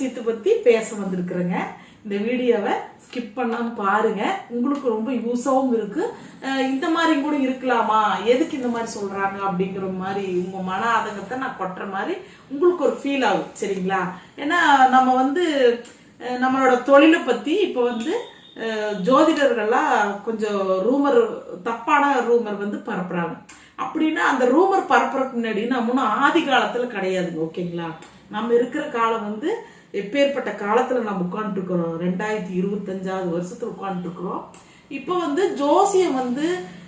விஷயத்தை பத்தி பேச வந்திருக்கிறேங்க. இந்த வீடியோவை ஸ்கிப் பண்ணாம பாருங்க. உங்களுக்கு ரொம்ப யூஸாவும் இருக்கு. இந்த மாதிரி கூட இருக்கலாமா? எதுக்கு இந்த மாதிரி சொல்றாங்க அப்படிங்கிற மாதிரி உங்க மன ஆதங்கத்தை நான் கொட்டுற மாதிரி உங்களுக்கு ஒரு ஃபீல் ஆகும் சரிங்களா? ஏன்னா நம்ம வந்து நம்மளோட தொழிலை பத்தி இப்போ வந்து ஜோதிடர்கள்லாம் கொஞ்சம் ரூமர் தப்பான ரூமர் வந்து பரப்புறாங்க. அப்படின்னா அந்த ரூமர் பரப்புறதுக்கு முன்னாடி நம்ம ஒன்றும் ஆதி காலத்துல கிடையாதுங்க ஓகேங்களா? நம்ம இருக்கிற காலம் வந்து எப்பேற்பட்ட காலத்துல நம்ம உட்காந்துருக்குறோம் ரெண்டாயிரத்தி இருபத்தஞ்சாவது வருஷத்துல உட்காந்துருக்குறோம் இப்போ வந்து ஜோசியம் வந்து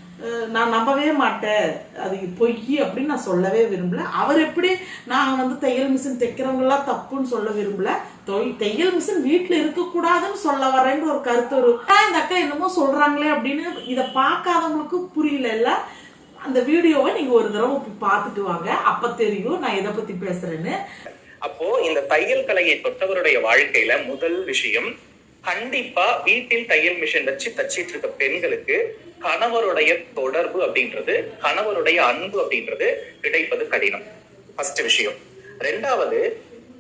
நான் நம்பவே மாட்டேன். அது பொய் அப்படின்னு நான் சொல்லவே விரும்பல. அவர் எப்படி நான் வந்து தையல் மிஷின் தைக்கிறவங்கலாம் தப்புன்னு சொல்ல விரும்பல. தொய்- தையல் மிஷின் வீட்டுல இருக்கக்கூடாதுன்னு சொல்ல வரேன்னு ஒரு கருத்து ஒரு இந்த அக்கா என்னமோ சொல்றாங்களே அப்படின்னு இதை பார்க்காதவங்களுக்கு புரியல இல்ல. அந்த வீடியோவை நீங்க ஒரு தடவை பார்த்துட்டு வாங்க. அப்ப தெரியும் நான் எதை பத்தி பேசுறேன்னு. அப்போ இந்த தையல் கலையை தொட்டவருடைய வாழ்க்கையில முதல் விஷயம் கண்டிப்பா வீட்டில் தையல் மிஷின் வச்சு தச்சிட்டு இருக்க பெண்களுக்கு கணவருடைய தொடர்பு அப்படின்றது கணவருடைய அன்பு அப்படின்றது கிடைப்பது கடினம். ஃபர்ஸ்ட் விஷயம். ரெண்டாவது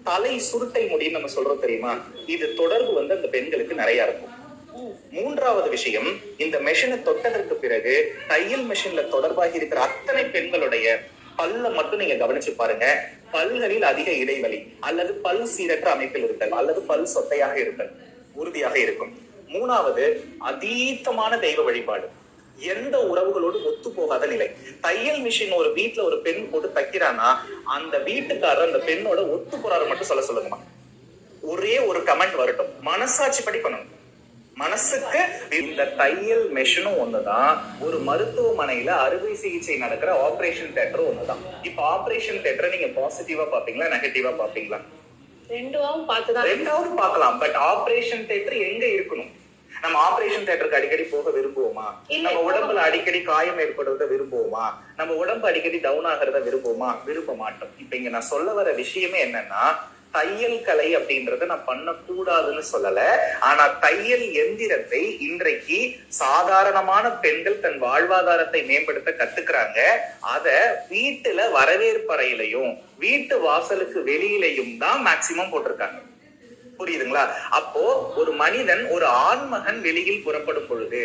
தலை சுருட்டை முடின்னு நம்ம சொல்றோம் தெரியுமா? இது தொடர்பு வந்து அந்த பெண்களுக்கு நிறைய இருக்கும். மூன்றாவது விஷயம் இந்த மெஷினை தொட்டதற்கு பிறகு தையல் மெஷின்ல தொடர்பாகி இருக்கிற அத்தனை பெண்களுடைய பல்ல மட்டும் நீங்க கவனிச்சு பாருங்க. பல்களில் அதிக இடைவெளி அல்லது பல் சீரற்ற அமைப்பில் இருத்தல் அல்லது பல் சொத்தையாக இருத்தல் உறுதியாக இருக்கும். மூணாவது அதீத்தமான தெய்வ வழிபாடு. எந்த உறவுகளோடு ஒத்து போகாத நிலை. தையல் மிஷின் ஒரு வீட்டுல ஒரு பெண் போட்டு தைக்கிறான்னா அந்த வீட்டுக்காரர் அந்த பெண்ணோட ஒத்து போறாரு மட்டும் சொல்ல சொல்லுங்கம்மா. ஒரே ஒரு கமெண்ட் வரட்டும். மனசாட்சி படி பண்ணணும். மனசுக்கு இந்த தையல் மெஷினும் ஒண்ணுதான். ஒரு மருத்துவமனையில அறுவை சிகிச்சை நடக்கிற ஆபரேஷன் தேட்டரும் ஒண்ணுதான். இப்ப ஆபரேஷன் தேட்டரை நீங்க பாசிட்டிவா பாப்பீங்களா நெகட்டிவா பாப்பீங்களா ரெண்டாவது பார்க்கலாம். பட் ஆபரேஷன் தேட்டர் எங்க இருக்கணும்? நம்ம ஆபரேஷன் தேட்டருக்கு அடிக்கடி போக விரும்புவோமா? நம்ம உடம்புல அடிக்கடி காயம் ஏற்படுறத விரும்புவோமா? நம்ம உடம்பு அடிக்கடி டவுன் ஆகிறத விரும்புவோமா? விரும்ப மாட்டோம். இப்ப இங்க நான் சொல்ல வர விஷயமே என்னன்னா தையல் கலை அப்படின்றத நான் பண்ணக்கூடாதுன்னு சொல்லல. ஆனா தையல் எந்திரத்தை இன்றைக்கு சாதாரணமான பெண்கள் தன் வாழ்வாதாரத்தை மேம்படுத்த கத்துக்கிறாங்க. அத வீட்டுல வரவேற்பறையிலையும் வீட்டு வாசலுக்கு வெளியிலையும் தான் மேக்சிமம் போட்டிருக்காங்க. புரியுதுங்களா? அப்போ ஒரு மனிதன் ஒரு ஆண்மகன் வெளியில் புறப்படும் பொழுது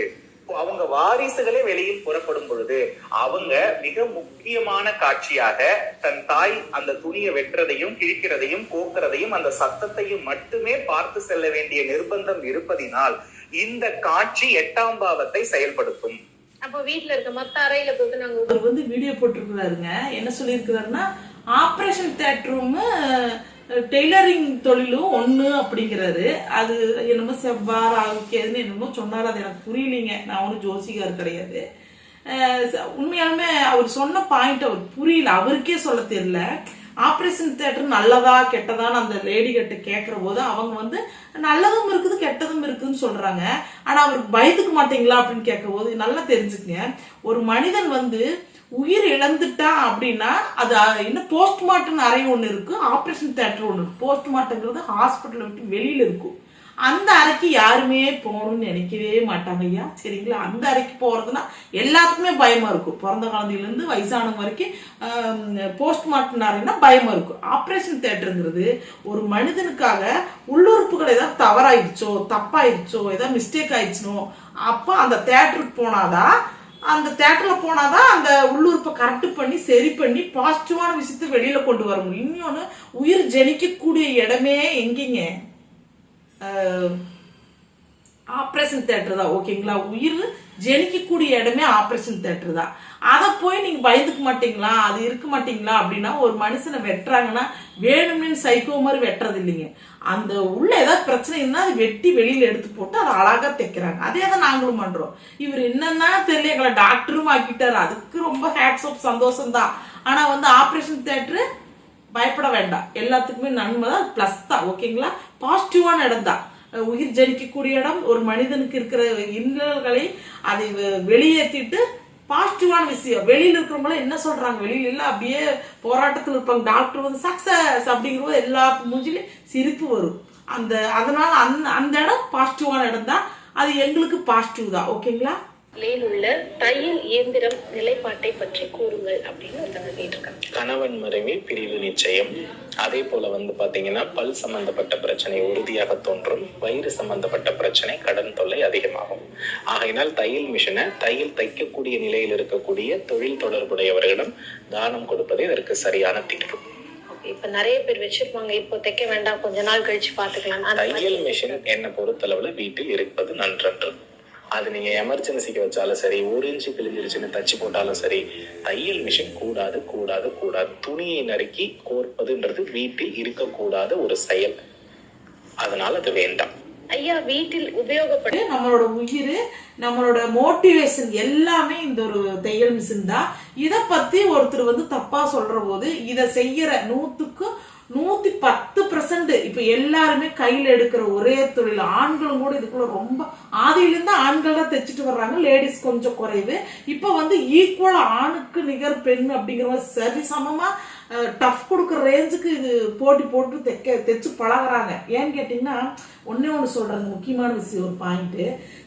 அவங்க வாரிசுகளே வெளியில் புறப்படும் பொழுது அவங்க மிக முக்கியமான காட்சியாக தன் தாய் அந்த துணியை வெட்டுறதையும் கிழிக்கிறதையும் கோக்குறதையும் அந்த சத்தத்தையும் மட்டுமே பார்த்து செல்ல வேண்டிய நிர்பந்தம் இருப்பதினால் இந்த காட்சி எட்டாம் பாவத்தை செயல்படுத்தும். அப்போ வீட்ல இருக்க மத்த அறையில போட்டு நாங்க அவர் வந்து வீடியோ போட்டிருக்கிறாருங்க. என்ன சொல்லியிருக்கிறாருன்னா ஆப்ரேஷன் தேட்டரும் டெய்லரிங் தொழிலும் ஒன்று அப்படிங்கிறாரு. அது என்னமோ செவ்வாறு ஆகிக்கிறதுன்னு என்னமோ சொன்னார். அது எனக்கு புரியலைங்க. நான் ஒன்றும் ஜோசிகார் கிடையாது. அஹ் உண்மையாலுமே அவர் சொன்ன பாயிண்ட் அவர் புரியல. அவருக்கே சொல்ல தெரியல. ஆப்ரேஷன் தேட்டர் நல்லதா கெட்டதான்னு அந்த லேடி கிட்ட கேட்குற போது அவங்க வந்து நல்லதும் இருக்குது கெட்டதும் இருக்குதுன்னு சொல்றாங்க. ஆனா அவருக்கு பயந்துக்க மாட்டீங்களா அப்படின்னு கேட்கும் போது நல்லா தெரிஞ்சுக்கங்க. ஒரு மனிதன் வந்து உயிர் இழந்துட்டான் அப்படின்னா அது இன்னும் போஸ்ட்மார்ட்டம் அறை ஒன்று இருக்கு ஆப்ரேஷன் தேட்டர் ஒன்று இருக்கு. போஸ்ட்மார்ட்டங்கிறது ஹாஸ்பிட்டலை விட்டு வெளியில இருக்கும். அந்த அறைக்கு யாருமே போகணும்னு நினைக்கவே மாட்டாங்க ஐயா. சரிங்களா? அந்த அறைக்கு போகிறதுனா எல்லாத்துக்குமே பயமாக இருக்கும். பிறந்த குழந்தையிலேருந்து வயசானவங்க வரைக்கும் போஸ்ட்மார்ட்டம் அறைன்னா பயமாக இருக்கும். ஆப்ரேஷன் தேட்டருங்கிறது ஒரு மனிதனுக்காக உள்ளுறுப்புகள் ஏதாவது தவறாயிடுச்சோ தப்பாயிடுச்சோ ஏதாவது மிஸ்டேக் ஆயிடுச்சுனோ அப்போ அந்த தேட்டருக்கு போனாதான் அந்த தேட்டரில் போனாதான் அந்த உள்ளுறுப்பை கரெக்ட் பண்ணி சரி பண்ணி பாசிட்டிவான விஷயத்தை வெளியில் கொண்டு வர முடியும். இன்னொன்று உயிர் ஜெனிக்கக்கூடிய இடமே எங்கேங்க? ஆப்ரேஷன் தேட்டர் தான். ஓகேங்களா? உயிர் ஜெனிக்கக்கூடிய இடமே ஆப்ரேஷன் தேட்டர் தான். அதை போய் நீங்கள் பயந்துக்க மாட்டீங்களா? அது இருக்க மாட்டீங்களா? அப்படின்னா ஒரு மனுஷனை வெட்டுறாங்கன்னா வேணும்னு சைக்கோ மாதிரி வெட்டுறது இல்லைங்க. அந்த உள்ள ஏதாவது பிரச்சனை இருந்தால் அதை வெட்டி வெளியில் எடுத்து போட்டு அதை அழகாக தைக்கிறாங்க. அதே தான் நாங்களும் பண்ணுறோம் இவர் என்னன்னா தெரியல எங்களை டாக்டரும் ஆக்கிட்டார். அதுக்கு ரொம்ப ஹேட்ஸ் ஆஃப் சந்தோஷம் தான் ஆனால் வந்து ஆப்ரேஷன் தேட்டரு பயப்பட வேண்டாம். எல்லாத்துக்குமே நன்மை தான் ப்ளஸ் தான் ஓகேங்களா பாசிட்டிவான இடம் தான். உயிர் ஜனிக்கக்கூடிய இடம் ஒரு மனிதனுக்கு இருக்கிற இன்னல்களை அதை வெ- வெளியேற்றிட்டு பாசிட்டிவான விஷயம். வெளியில இருக்கிறவங்கள என்ன சொல்றாங்க? வெளியில இல்ல அப்படியே போராட்டத்தில் இருப்பாங்க. டாக்டர் வந்து சக்சஸ் அப்படிங்கிறபோது எல்லா மூஞ்சிலையும் சிரிப்பு வரும். அந்த அதனால அந்த அந்த இடம் பாசிட்டிவான இடம் தான். அது எங்களுக்கு பாசிட்டிவ் தான் ஓகேங்களா உள்ள தையல் இயந்திரம் நிலைப்பாட்டை பற்றி கூறுங்கள் அப்படின்னு ஒருத்தவங்க கேட்டிருக்காங்க. கணவன் மனைவி பிரிவு நிச்சயம். அதே போல வந்து பாத்தீங்கன்னா பல் சம்பந்தப்பட்ட பிரச்சனை உறுதியாக தோன்றும். வயிறு சம்பந்தப்பட்ட பிரச்சனை கடன் தொல்லை அதிகமாகும். ஆகையினால் தையல் மிஷினை தையல் தைக்கக்கூடிய நிலையில் இருக்கக்கூடிய தொழில் தொடர்புடையவர்களிடம் தானம் கொடுப்பது இதற்கு சரியான தீர்வு. இப்ப நிறைய பேர் வச்சிருப்பாங்க இப்போ தைக்க வேண்டாம் கொஞ்ச நாள் கழிச்சு பாத்துக்கலாம் தையல் மிஷின் என்னை பொறுத்தளவுல வீட்டில் இருப்பது நன்றன்று. அது நீங்க எமர்ஜென்சிக்கு வச்சாலும் சரி ஒரு இன்ச்சு கிழிஞ்சிருச்சுன்னு தச்சு போட்டாலும் சரி தையல் மிஷின் கூடாது கூடாது கூடாது. துணியை நறுக்கி கோர்ப்பதுன்றது வீட்டில் இருக்கக்கூடாத ஒரு செயல். அதனால அது வேண்டாம். ஐயா வீட்டில் உபயோகப்படும் நம்மளோட உயிர் நம்மளோட மோட்டிவேஷன் எல்லாமே இந்த ஒரு தையல் மிஷின் தான். இத பத்தி ஒருத்தர் வந்து தப்பா சொல்ற போது இத செய்யற நூத்துக்கு நூத்தி பத்து பர்சன்ட் இப்ப எல்லாருமே கையில எடுக்கிற ஒரே தொழில். ஆண்களும் கூட இதுக்குள்ள ரொம்ப ஆதியிலிருந்து ஆண்கள் தான் தைச்சிட்டு வர்றாங்க. லேடிஸ் கொஞ்சம் குறைவு. இப்ப வந்து ஈக்குவல் ஆணுக்கு நிகர் பெண் அப்படிங்கிற மாதிரி சரி சமமா டஃப் கொடுக்குற ரேஞ்சுக்கு இது போட்டி போட்டு தைக்க தைச்சு பழகுறாங்க. ஏன்னு கேட்டிங்கன்னா ஒன்னே ஒன்று சொல்றது முக்கியமான விஷயம் ஒரு பாயிண்ட்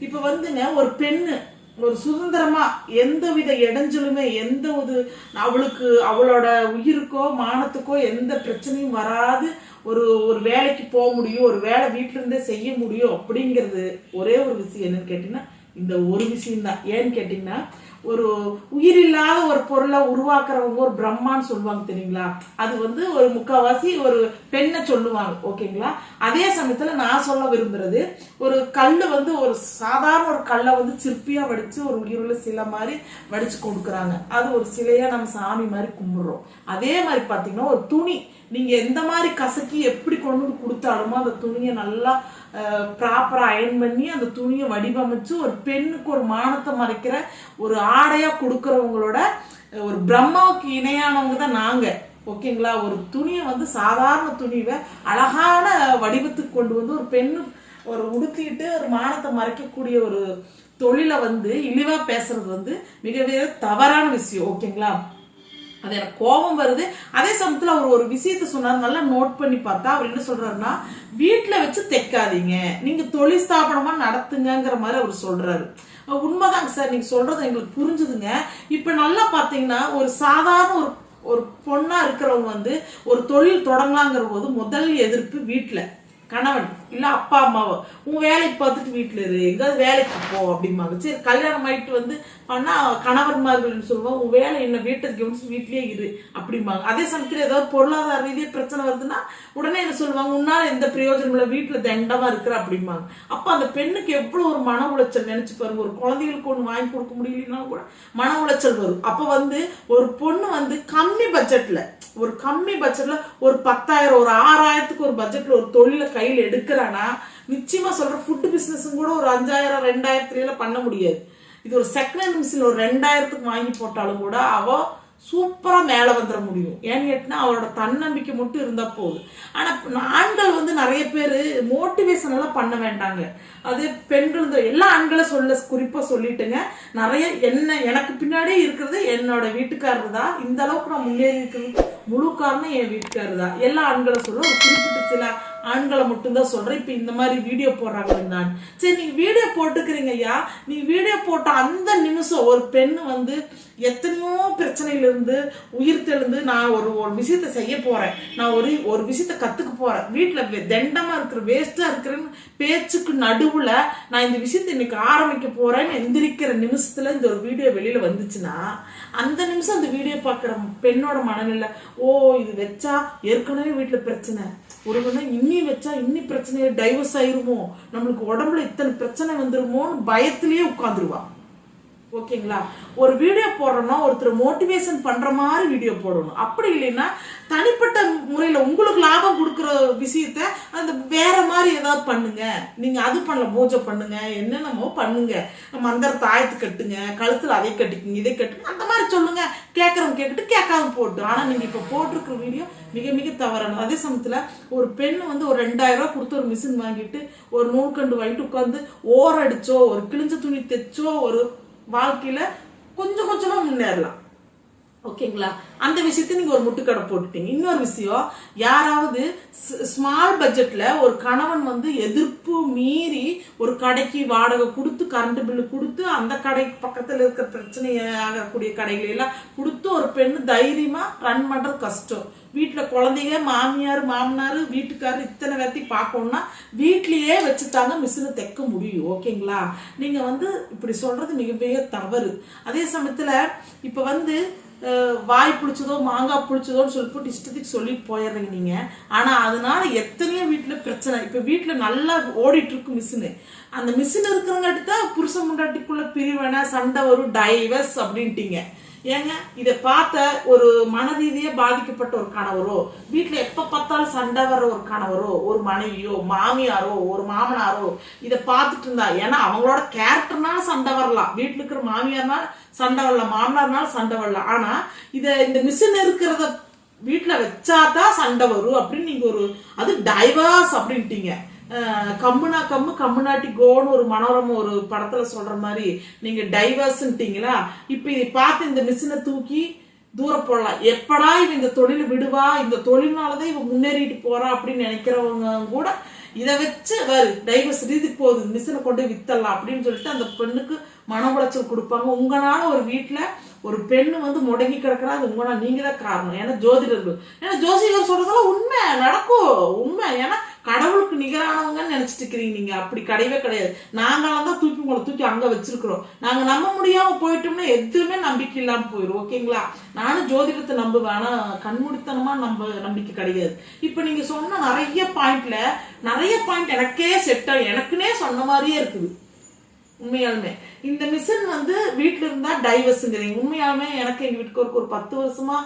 இப்போ வந்துங்க ஒரு பெண்ணு ஒரு சுதந்திரமா எந்த வித இடைஞ்சலுமே எந்த ஒரு அவளுக்கு அவளோட உயிருக்கோ மானத்துக்கோ எந்த பிரச்சனையும் வராது. ஒரு ஒரு வேலைக்கு போக முடியும் ஒரு வேலை வீட்டுல இருந்தே செய்ய முடியும் அப்படிங்கிறது ஒரே ஒரு விஷயம் என்னன்னு கேட்டீங்கன்னா இந்த ஒரு விஷயம் தான் ஏன்னு கேட்டீங்கன்னா ஒரு உயிரில்லாத ஒரு பொருளை உருவாக்குறவங்க ஒரு பிரம்மான்னு சொல்லுவாங்க தெரியுங்களா? அது வந்து ஒரு முக்காவாசி ஒரு பெண்ணை சொல்லுவாங்க ஓகேங்களா? அதே சமயத்துல நான் சொல்ல விரும்புறது ஒரு கல் வந்து ஒரு சாதாரண ஒரு கல்லை வந்து சிற்பியா வடிச்சு ஒரு உயிருள்ள சிலை மாதிரி வடிச்சு கொடுக்குறாங்க. அது ஒரு சிலையா நம்ம சாமி மாதிரி கும்பிடுறோம். அதே மாதிரி பாத்தீங்கன்னா ஒரு துணி. நீங்க எந்த மாதிரி கசக்கி எப்படி கொண்டு வந்து கொடுத்தாலுமோ அந்த துணியை நல்லா ப்ராப்பராக அயன் பண்ணி அந்த துணியை வடிவமைச்சு ஒரு பெண்ணுக்கு ஒரு மானத்தை மறைக்கிற ஒரு ஆடையா கொடுக்கறவங்களோட ஒரு பிரம்மாவுக்கு இணையானவங்க தான் நாங்க. ஓகேங்களா? ஒரு துணியை வந்து சாதாரண துணிவை அழகான வடிவத்துக்கு கொண்டு வந்து ஒரு பெண்ணு ஒரு உடுத்திட்டு ஒரு மானத்தை மறைக்கக்கூடிய ஒரு தொழிலை வந்து இழிவா பேசுறது வந்து மிக மிக தவறான விஷயம். ஓகேங்களா? அது எனக்கு கோபம் வருது. அதே சமயத்துல அவர் ஒரு விஷயத்த சொன்னார். நல்லா நோட் பண்ணி பார்த்தா அவர் என்ன சொல்றாருன்னா வீட்டுல வச்சு தைக்காதீங்க. நீங்க தொழில் ஸ்தாபனமா நடத்துங்கிற மாதிரி அவர் சொல்றாரு. உண்மைதாங்க சார். நீங்க சொல்றது எங்களுக்கு புரிஞ்சுதுங்க. இப்ப நல்லா பாத்தீங்கன்னா ஒரு சாதாரண ஒரு ஒரு பொண்ணா இருக்கிறவங்க வந்து ஒரு தொழில் தொடங்கலாங்கிற போது முதல் எதிர்ப்பு வீட்டுல கணவன். இல்ல அப்பா அம்மாவோ. உன் வேலைக்கு பார்த்துட்டு வீட்டுல இரு. எங்காவது வேலைக்கு போ அப்படிம்பாங்க. சரி கல்யாணம் ஆயிட்டு வந்து பண்ணா கணவன்மார்கள் சொல்லுவாங்க உன் வேலை என்ன வீட்டை கவனிச்சு வீட்லயே இரு அப்படிம்பாங்க. அதே சமயத்துல ஏதாவது பொருளாதார ரீதியாக பிரச்சனை வருதுன்னா உடனே என்ன சொல்லுவாங்க. உன்னால எந்த பிரயோஜனம் இல்லை. வீட்டுல தண்டமா இருக்கிற அப்படிம்பாங்க. அப்ப அந்த பெண்ணுக்கு எவ்வளவு ஒரு மன உளைச்சல் நினைச்சு பாருங்க. ஒரு குழந்தைகளுக்கு ஒண்ணு வாங்கி கொடுக்க முடியலன்னா கூட மன உளைச்சல் வரும். அப்ப வந்து ஒரு பொண்ணு வந்து கம்மி பட்ஜெட்ல ஒரு கம்மி பட்ஜெட்ல ஒரு பத்தாயிரம் ஒரு ஆறாயிரத்துக்கு ஒரு பட்ஜெட்ல ஒரு தொழிலை எடுக்கிற எடுக்கிறானா நிச்சயமா சொல்ற ஃபுட் பிசினஸும் கூட ஒரு அஞ்சாயிரம் ரெண்டாயிரத்துல பண்ண முடியாது. இது ஒரு செகண்ட் ஹேண்ட் மிஷின் ஒரு ரெண்டாயிரத்துக்கு வாங்கி போட்டாலும் கூட அவ சூப்பரா மேல வந்துட முடியும். ஏன்னு கேட்டினா அவளோட தன்னம்பிக்கை மட்டும் இருந்தா போதும். ஆனா ஆண்கள் வந்து நிறைய பேர் மோட்டிவேஷன் எல்லாம் பண்ண வேண்டாங்க. அது பெண்கள் எல்லா ஆண்களும் சொல்ல குறிப்பா சொல்லிட்டுங்க. நிறைய என்ன எனக்கு பின்னாடியே இருக்கிறது என்னோட வீட்டுக்காரர் தான். இந்த அளவுக்கு நான் முன்னேறி இருக்கிறது முழு காரணம் என் வீட்டுக்காரர் தான். எல்லா ஆண்களும் சொல்ல ஒரு குறிப்பிட்ட சில ஆண்களை மட்டும்தான் சொல்றேன். இப்போ இந்த மாதிரி வீடியோ போடுறாங்க நான். சரி நீங்கள் வீடியோ போட்டுக்கிறீங்க ஐயா நீ வீடியோ போட்ட அந்த நிமிஷம் ஒரு பெண் வந்து எத்தனையோ பிரச்சனையிலிருந்து உயிர் தெழுந்து நான் ஒரு ஒரு விஷயத்த செய்ய போறேன். நான் ஒரு ஒரு விஷயத்த கத்துக்க போறேன். வீட்டில் வே- தண்டமா இருக்கிற வேஸ்டா இருக்கிறேன்னு பேச்சுக்கு நடுவுல நான் இந்த விஷயத்தை இன்னைக்கு ஆரம்பிக்க போறேன்னு எந்திரிக்கிற நிமிஷத்துல இந்த ஒரு வீடியோ வெளியில வந்துச்சுன்னா அந்த நிமிஷம் அந்த வீடியோ பார்க்குற பெண்ணோட மனநிலை ஓ இது வச்சா ஏற்கனவே வீட்டில் பிரச்சனை. ஒரு இன்னி வச்சா இன்னி பிரச்சனையில டைவர்ஸ் ஆயிருமோ? நம்மளுக்கு உடம்புல இத்தனை பிரச்சனை வந்துருமோன்னு பயத்திலேயே உட்காந்துருவான் ஓகேங்களா? ஒரு வீடியோ போடுறோம்னா ஒருத்தர் மோட்டிவேஷன் பண்ணுற மாதிரி வீடியோ போடணும். அப்படி இல்லைன்னா தனிப்பட்ட முறையில் உங்களுக்கு லாபம் கொடுக்குற விஷயத்த அந்த வேற மாதிரி ஏதாவது பண்ணுங்க. நீங்கள் அது பண்ணல பூஜை பண்ணுங்க என்னென்னமோ பண்ணுங்க. மந்திரத்தை தாயத்து கட்டுங்க கழுத்தில் அதை கட்டிக்குங்க இதை கட்டுங்க அந்த மாதிரி சொல்லுங்க. கேட்கறவங்க கேட்டுட்டு கேட்காம போட்டு. ஆனால் நீங்கள் இப்போ போட்டிருக்கிற வீடியோ மிக மிக தவறானது. அதே சமயத்தில் ஒரு பெண் வந்து ஒரு ரெண்டாயிரம் கொடுத்து ஒரு மிஷின் வாங்கிட்டு ஒரு நூல்கண்டு வாங்கிட்டு உட்காந்து ஓரடிச்சோ ஒரு கிழிஞ்ச துணி தைச்சோ ஒரு வாழ்க்கையில கொஞ்சம் கொஞ்சமா முன்னேறலாம். ஓகேங்களா? அந்த விஷயத்தை நீங்க ஒரு முட்டுக்கடை போட்டுட்டீங்க. இன்னொரு விஷயம் யாராவது ஸ்மால் பட்ஜெட்ல ஒரு கணவன் வந்து எதிர்ப்பு மீறி ஒரு கடைக்கு வாடகை கொடுத்து கரண்ட் பில்லு கொடுத்து அந்த கடை பக்கத்துல இருக்கிற பிரச்சனை ஆகக்கூடிய கடைகளை எல்லாம் கொடுத்து ஒரு பெண்ணு தைரியமா ரன் பண்றது கஷ்டம். வீட்டில் குழந்தைங்க மாமியார் மாமனார் வீட்டுக்காரர் இத்தனை வேர்த்தி பார்க்கணும்னா வீட்லயே வச்சுட்டாங்க மிஷினை தைக்க முடியும் ஓகேங்களா? நீங்கள் வந்து இப்படி சொல்கிறது மிக மிக தவறு. அதே சமயத்தில் இப்போ வந்து வாய் புளிச்சதோ மாங்காய் புளிச்சதோன்னு சொல்லி போட்டு இஷ்டத்துக்கு சொல்லி போயிடுறீங்க நீங்கள் ஆனால் அதனால எத்தனையோ வீட்டில் பிரச்சனை. இப்போ வீட்டில் நல்லா ஓடிட்டு இருக்கு மிஷினு. அந்த மிஷின் இருக்கிறங்காட்டி தான் புருஷன் முண்டாட்டிக்குள்ள பிரிவினை சண்டை வரும் டைவர்ஸ் அப்படின்ட்டீங்க. ஏங்க இதை பார்த்த ஒரு மனரீதியே பாதிக்கப்பட்ட ஒரு கணவரோ வீட்டுல எப்ப பார்த்தாலும் சண்டை வர்ற ஒரு கணவரோ ஒரு மனைவியோ மாமியாரோ ஒரு மாமனாரோ இதை பார்த்துட்டு இருந்தா ஏன்னா அவங்களோட கேரக்டர்னால சண்டை வரலாம். வீட்டுல இருக்கிற மாமியார்னால சண்டை வரலாம் மாமனார்னால சண்டை வரலாம். ஆனா இத இந்த மிஷின் இருக்கிறத வீட்டுல வச்சாதான் சண்டை வரும் அப்படின்னு நீங்க ஒரு அது டைவர்ஸ் அப்படின்ட்டீங்க. கம்முனா கம்மு கம்முனாட்டி கோன்னு ஒரு மனோரம ஒரு படத்துல சொல்ற மாதிரி நீங்க டைவர்ஸ்ன்ட்டீங்களா இப்ப இதை பார்த்து இந்த மிஷினை தூக்கி தூர போடலாம். எப்படா இவன் இந்த தொழில் விடுவா? இந்த தொழில்னாலதான் இவன் முன்னேறிட்டு போறா அப்படின்னு நினைக்கிறவங்க கூட இதை வச்சு வரு டைவர்ஸ் ரீதிக்கு போகுது. மிஷினை கொண்டு வித்தரலாம் அப்படின்னு சொல்லிட்டு அந்த பெண்ணுக்கு மன உளைச்சல் கொடுப்பாங்க. உங்களால ஒரு வீட்டுல ஒரு பெண்ணு வந்து முடங்கி கிடக்குறா அது உங்களால நீங்க தான் காரணம். ஏன்னா ஜோதிடர்கள். ஏன்னா ஜோசியர் சொல்றதெல்லாம் உண்மை நடக்கும். உண்மை. ஏன்னா கடவுளுக்கு நிகரானவங்கன்னு நினைச்சிட்டு இருக்கிறீங்க நீங்க. அப்படி கிடையவே கிடையாது. நாங்களாம் தான் தூக்கி உங்களை தூக்கி அங்க வச்சிருக்கிறோம். நாங்க நம்ப முடியாம போயிட்டோம்னா எதுவுமே நம்பிக்கை இல்லாம போயிடும் ஓகேங்களா? நானும் ஜோதிடத்தை நம்புவேன். ஆனா கண்மூடித்தனமா நம்ப நம்பிக்கை கிடையாது. இப்ப நீங்க சொன்ன நிறைய பாயிண்ட்ல நிறைய பாயிண்ட் எனக்கே செட் ஆகும் எனக்குன்னே சொன்ன மாதிரியே இருக்குது. உண்மையாலுமே. இந்த மிஷின் வந்து வீட்ல இருந்தா டைவர்ஸுங்கிறீங்க உண்மையாலுமே எனக்கு எங்க வீட்டுக்கு ஒரு பத்து வருஷமா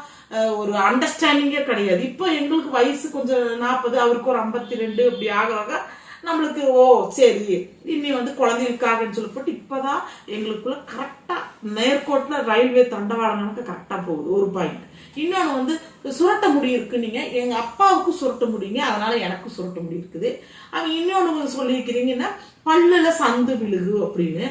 ஒரு அண்டர்ஸ்டாண்டிங்கே கிடையாது. இப்போ எங்களுக்கு வயசு கொஞ்சம் நாற்பது அவருக்கு ஒரு ஐம்பத்தி ரெண்டு அப்படி ஆக ஆக நம்மளுக்கு ஓ சரி இனி வந்து குழந்தைகளுக்காகன்னு சொல்லி போட்டு இப்பதான் எங்களுக்குள்ள கரெக்டாக நேர்கோட்டில் ரயில்வே தண்டவாளம் கரெக்டாக போகுது. ஒரு பாயிண்ட் இன்னொன்று வந்து சுரட்ட முடி இருக்கு நீங்கள் எங்கள் அப்பாவுக்கு சுரட்ட முடியுங்க அதனால் எனக்கு சுரட்ட முடி இருக்குது. அவன் இன்னொன்று சொல்லியிருக்கிறீங்கன்னா பல்லில் சந்து விழுகு அப்படின்னு.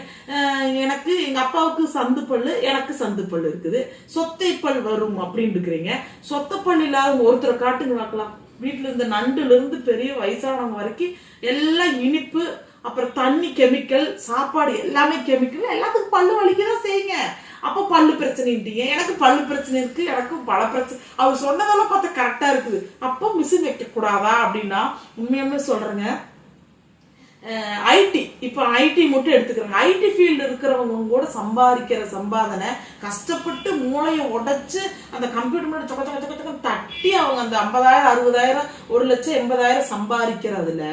எனக்கு எங்கள் அப்பாவுக்கு சந்து பல் எனக்கு சந்து பல் இருக்குது. சொத்தை பல் வரும் அப்படின்னு இருக்கிறீங்க சொத்த பல் இல்லாத ஒருத்தரை காட்டுங்க பார்க்கலாம். வீட்டில் இருந்த நண்டுலேருந்து பெரிய வயசானவங்க வரைக்கும் எல்லாம் இனிப்பு அப்புறம் தண்ணி கெமிக்கல் சாப்பாடு எல்லாமே கெமிக்கல் எல்லாத்துக்கும் பல்லு வலிக்கதான் செய்யுங்க. அப்போ பல்லு பிரச்சனைட்டீங்க எனக்கு பல்லு பிரச்சனை இருக்கு? எனக்கும் பல பிரச்சனை அவர் சொன்னதெல்லாம் பார்த்தா கரெக்டா இருக்குது. அப்போ மிஷின் வைக்கக்கூடாதா அப்படின்னா உண்மையுமே சொல்றேங்க. ஐடி இப்போ ஐடி மட்டும் எடுத்துக்கிறாங்க ஐடி ஃபீல்டு இருக்கிறவங்க கூட சம்பாதிக்கிற சம்பாதனை கஷ்டப்பட்டு மூளையை உடைச்சு அந்த கம்ப்யூட்டர் மட்டும் சொக்க சொக்க சொக்க தட்டி அவங்க அந்த ஐம்பதாயிரம் அறுபதாயிரம் ஒரு லட்சம் எண்பதாயிரம் சம்பாதிக்கிறதுல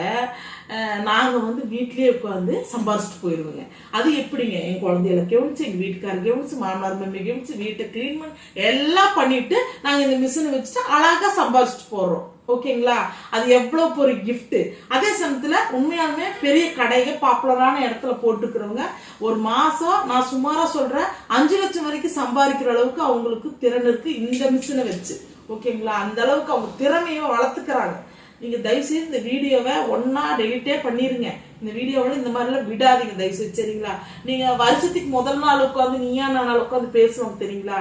நாங்கள் வந்து வீட்லேயே உட்காந்து சம்பாதிச்சுட்டு போயிடுவோங்க அது எப்படிங்க? என் குழந்தைகளை கெவிச்சு எங்கள் வீட்டுக்காரர் கெவிச்சு மாமனார் மம்மி கெவிச்சு வீட்டை க்ளீன் பண்ணி எல்லாம் பண்ணிட்டு நாங்கள் இந்த மிஷினை வச்சுட்டு அழகாக சம்பாதிச்சுட்டு போடுறோம் ஓகேங்களா? அது எவ்வளோ ஒரு கிஃப்ட்டு அதே சமயத்தில் உண்மையாலுமே பெரிய கடைகள் பாப்புலரான இடத்துல போட்டுக்கிறவங்க ஒரு மாதம் நான் சுமாராக சொல்கிறேன் அஞ்சு லட்சம் வரைக்கும் சம்பாதிக்கிற அளவுக்கு அவங்களுக்கு திறன் இருக்குது இந்த மிஷினை வச்சு. ஓகேங்களா? அந்த அளவுக்கு அவங்க திறமையை வளர்த்துக்கிறாங்க. நீங்க தயவுசெய்து இந்த வீடியோவை ஒன்னா டெலிட்டே பண்ணிருங்க. இந்த வீடியோவில் இந்த மாதிரிலாம் விடாதீங்க தயவுசெய்து சரிங்களா? நீங்கள் வருஷத்துக்கு முதல் நாள் உட்காந்து நீயா நாள் உட்காந்து பேசுவாங்க தெரியுங்களா?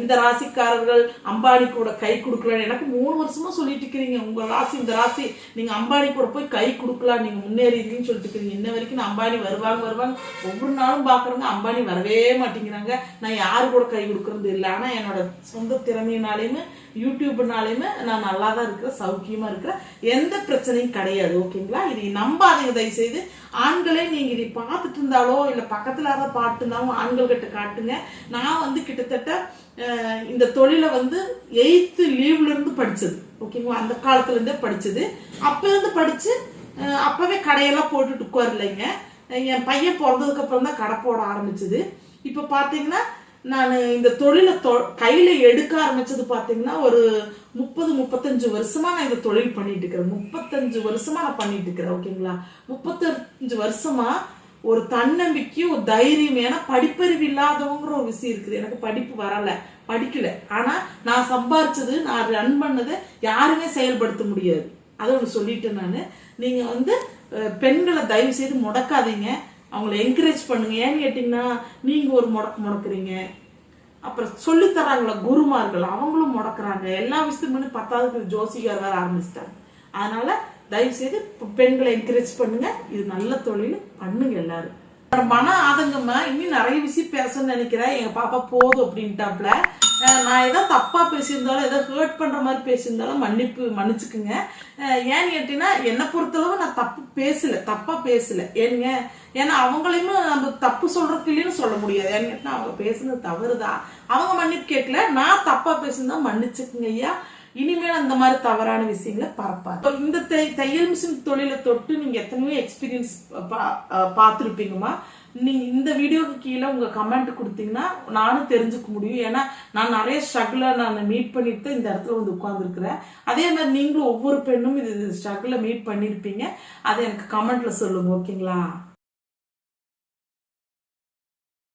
இந்த ராசிக்காரர்கள் அம்பானி கூட கை கொடுக்கலாம் எனக்கு மூணு வருஷமா சொல்லிட்டு இருக்கிறீங்க. உங்க ராசி இந்த ராசி நீங்க அம்பானி கூட போய் கை கொடுக்கலாம் நீங்க முன்னேறிடுவீங்கன்னு சொல்லிட்டு இருக்கிறீங்க. இன்ன வரைக்கும் அம்பானி வருவாங்க வருவாங்க. ஒவ்வொரு நாளும் பாக்குறவங்க அம்பானி வரவே மாட்டேங்கிறாங்க. நான் யாரு கூட கை கொடுக்கறது இல்லை. ஆனா என்னோட சொந்த திறமையினாலையுமே யூடியூப்னாலையுமே நான் நல்லா தான் இருக்கிறேன் சௌக்கியமா இருக்கிறேன். எந்த பிரச்சனையும் கிடையாது ஓகேங்களா? இதை நம்பாதீங்க தயவு செய்து ஆண்களே நீங்க இதை பார்த்துட்டு இருந்தாலோ இல்ல பக்கத்துல யாராவது பார்த்துருந்தாலும் இருந்தாலும் ஆண்கள் கிட்ட காட்டுங்க. நான் வந்து கிட்டத்தட்ட இந்த தொழிலை வந்து எயித்து லீவ்ல இருந்து படிச்சது. ஓகேங்களா? அந்த காலத்துல இருந்தே படிச்சது. அப்ப இருந்து படிச்சு அப்பவே கடையெல்லாம் போட்டுட்டு உட்காரலைங்க. என் பையன் பிறந்ததுக்கு அப்புறம் தான் கடை போட ஆரம்பிச்சது. இப்ப பாத்தீங்கன்னா நான் இந்த தொழிலை தொ கையில எடுக்க ஆரம்பிச்சது பாத்தீங்கன்னா ஒரு முப்பது முப்பத்தஞ்சு வருஷமா நான் இந்த தொழில் பண்ணிட்டு இருக்கிறேன் முப்பத்தஞ்சு வருஷமா நான் பண்ணிட்டு இருக்கிறேன் ஓகேங்களா? முப்பத்தஞ்சு வருஷமா ஒரு தன்னம்பிக்கையும் ஒரு தைரியம் ஏன்னா படிப்பறிவு இல்லாதவங்கிற ஒரு விஷயம் இருக்குது. எனக்கு படிப்பு வரல படிக்கல. ஆனா நான் சம்பாரிச்சது நான் ரன் பண்ணதை யாருமே செயல்படுத்த முடியாது. அதை ஒன்று சொல்லிட்டேன் நான். நீங்க வந்து பெண்களை தயவு செய்து முடக்காதீங்க. அவங்கள என்கரேஜ் பண்ணுங்க. ஏன்னு கேட்டிங்கன்னா நீங்கள் ஒரு முடக்கு முடக்குறீங்க. அப்புறம் சொல்லித்தராங்கள குருமார்கள் அவங்களும் முடக்குறாங்க. எல்லா விஷயத்துக்கு பத்தாவது ஜோசிகார் வேற ஆரம்பிச்சிட்டாங்க அதனால தயவு செய்து பெண்களை என்கரேஜ் பண்ணுங்க. இது நல்ல தொழில். பண்ணுங்க எல்லாரும். மன ஆதங்கமா இன்னும் நிறைய விஷயம் பேசணும்னு நினைக்கிறேன். எங்க பாப்பா போதும் அப்படின்ட்டாப்ல. நான் ஏதோ தப்பாக பேசியிருந்தாலும் ஏதோ ஹேர்ட் பண்ணுற மாதிரி பேசியிருந்தாலும் மன்னிப்பு மன்னிச்சுக்குங்க. ஏன்னு கேட்டீங்கன்னா என்னை பொறுத்தளவு நான் தப்பு பேசலை தப்பாக பேசல. ஏனுங்க? ஏன்னா அவங்களையுமே நம்ம தப்பு சொல்றதுக்கு இல்லைன்னு சொல்ல முடியாது. ஏன்னு கேட்டால் அவங்க பேசுனது தவறுதான். அவங்க மன்னிப்பு கேட்கல. நான் தப்பாக பேசுனதா மன்னிச்சுக்குங்க ஐயா. இனிமேல் அந்த மாதிரி தவறான விஷயங்களை பரப்பாது. இந்த தை- தையல் மிஷின் தொழிலை தொட்டு நீங்கள் எத்தனையோ எக்ஸ்பீரியன்ஸ் பா பார்த்துருப்பீங்கம்மா. நீங்க இந்த வீடியோக்கு கீழே உங்க கமெண்ட் கொடுத்தீங்கன்னா நானும் தெரிஞ்சுக்க முடியும். ஏன்னா நான் நிறைய ஸ்ட்ரகிளை நான் மீட் பண்ணிட்டு தான் இந்த இடத்துல வந்து உட்கார்ந்துருக்கிறேன். அதே மாதிரி நீங்களும் ஒவ்வொரு பெண்ணும் இது ஸ்ட்ரகிளை மீட் பண்ணியிருப்பீங்க அதை எனக்கு கமெண்ட்ல சொல்லுங்க ஓகேங்களா